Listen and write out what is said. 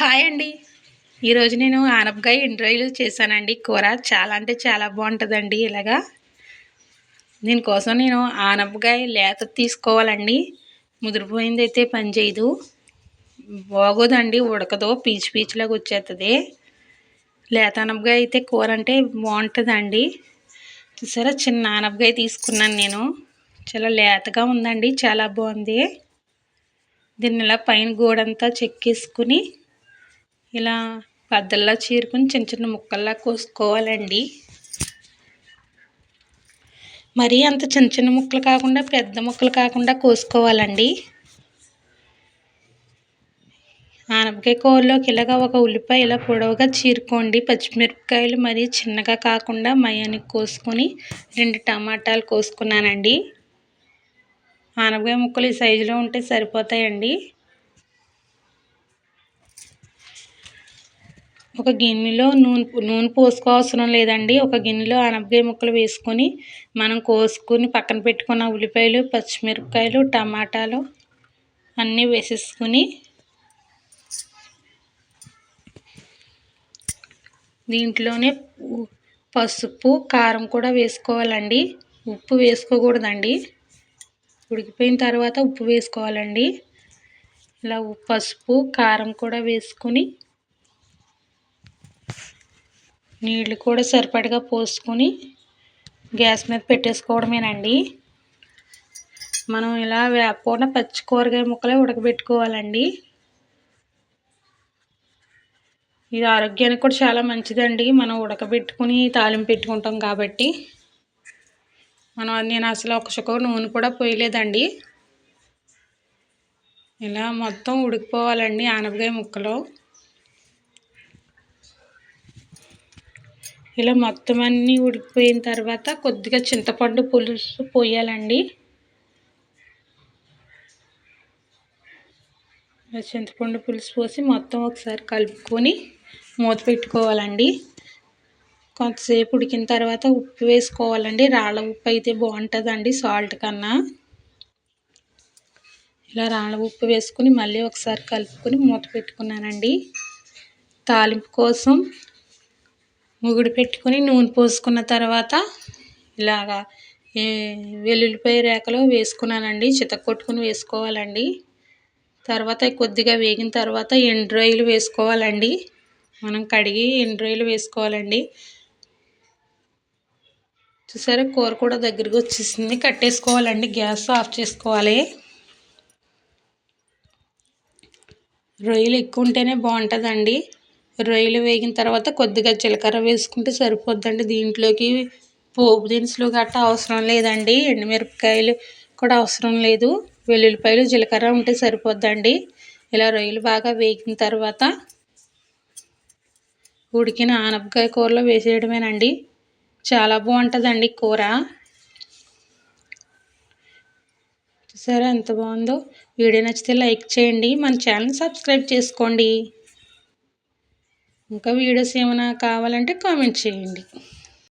Hi అండి. ఈరోజు నేను ఆనపకాయ ఇంటర్వ్యూలు చేశానండి. కూర చాలా అంటే చాలా బాగుంటుందండి ఇలాగా. దీనికోసం నేను ఆనపకాయ లేత తీసుకోవాలండి. ముదిరిపోయింది అయితే పని చేయదు. బాగోదండి ఉడకదు పీచు పీచులాగా వచ్చేస్తుంది లేత ఆనపకాయ అయితే కూర అంటే బాగుంటుందండి. చూసారా చిన్న ఆనపకాయ తీసుకున్నాను నేను. చాలా లేతగా ఉందండి చాలా బాగుంది. దీన్ని ఇలా పైన గోడంతా చెక్కేసుకుని ఇలా పెద్దల్లా చీరుకుని చిన్న చిన్న ముక్కల్లా కోసుకోవాలండి. మరీ అంత చిన్న చిన్న ముక్కలు కాకుండా పెద్ద ముక్కలు కాకుండా కోసుకోవాలండి. ఆనపకాయ కూరలోకి ఇలాగ ఒక ఉల్లిపాయ ఇలా పొడవుగా చీరుకోండి. పచ్చిమిరపకాయలు మరీ చిన్నగా కాకుండా మయానికి కోసుకొని రెండు టమాటాలు కోసుకున్నానండి. ఆనపకాయ ముక్కలు ఈ సైజులో ఉంటే సరిపోతాయండి. ఒక గిన్నెలో నూనె నూనె పోసుకోవసరం లేదండి. ఒక గిన్నెలో అనపకాయ ముక్కలు వేసుకొని మనం కోసుకొని పక్కన పెట్టుకున్న ఉల్లిపాయలు పచ్చిమిరపకాయలు టమాటాలు అన్నీ వేసేసుకొని దీంట్లోనే పసుపు కారం కూడా వేసుకోవాలండి. ఉప్పు వేసుకోకూడదండి. ఉడికిపోయిన తర్వాత ఉప్పు వేసుకోవాలండి. ఇలా పసుపు కారం కూడా వేసుకొని నీళ్ళు కూడా సరిపడగా పోసుకొని గ్యాస్ మీద పెట్టేసుకోవడమేనండి. మనం ఇలా వేపకుండా పచ్చి కూరగాయ ముక్కలే ఉడకబెట్టుకోవాలండి. ఇది ఆరోగ్యానికి కూడా చాలా మంచిదండి. మనం ఉడకబెట్టుకుని తాలింపు పెట్టుకుంటాం కాబట్టి. మనం నేను అసలు ఒక చుక్క నూనె కూడా పోయలేదండి. ఇలా మొత్తం ఉడికిపోవాలండి ఆనపకాయ ముక్కలు. ఇలా మొత్తం అన్నీ ఉడికిపోయిన తర్వాత కొద్దిగా చింతపండు పులుసు పోయాలండి. చింతపండు పులుసు పోసి మొత్తం ఒకసారి కలుపుకొని మూత పెట్టుకోవాలండి. కొంతసేపు ఉడికిన తర్వాత ఉప్పు వేసుకోవాలండి. రాళ్ళ ఉప్పు అయితే బాగుంటుందండి సాల్ట్ కన్నా. ఇలా రాళ్ళ ఉప్పు వేసుకుని మళ్ళీ ఒకసారి కలుపుకొని మూత పెట్టుకున్నానండి. తాలింపు కోసం ముగుడు పెట్టుకుని నూనె పోసుకున్న తర్వాత ఇలాగా వెల్లుల్లిపాయ రేఖలు వేసుకున్నానండి. చితక్కొట్టుకుని వేసుకోవాలండి. తర్వాత కొద్దిగా వేగిన తర్వాత ఎండ్రాయిలు వేసుకోవాలండి. మనం కడిగి ఎండ్రాయిలు వేసుకోవాలండి. చూసారా? కూర కూడా దగ్గరికి వచ్చేసింది. కట్టేసుకోవాలండి. గ్యాస్ ఆఫ్ చేసుకోవాలి. రొయ్యలు ఎక్కువ ఉంటేనే బాగుంటుందండి. రొయ్యలు వేగిన తర్వాత కొద్దిగా జీలకర్ర వేసుకుంటే సరిపోద్దండి. దీంట్లోకి పోపు దినుసులు గట్టా అవసరం లేదండి. ఎండుమిరపకాయలు కూడా అవసరం లేదు. వెల్లుల్లిపాయలు జీలకర్ర ఉంటే సరిపోద్దండి. ఇలా రొయ్యలు బాగా వేగిన తర్వాత ఉడికిన ఆనపకాయ కూరలో వేసేయడమేనండి. చాలా బాగుంటుందండి కూర. చూసారా ఎంత బాగుందో? వీడియో నచ్చితే లైక్ చేయండి. మన ఛానల్ సబ్స్క్రైబ్ చేసుకోండి. ఇంకా వీడియోస్ ఏమైనా కావాలంటే కామెంట్ చేయండి.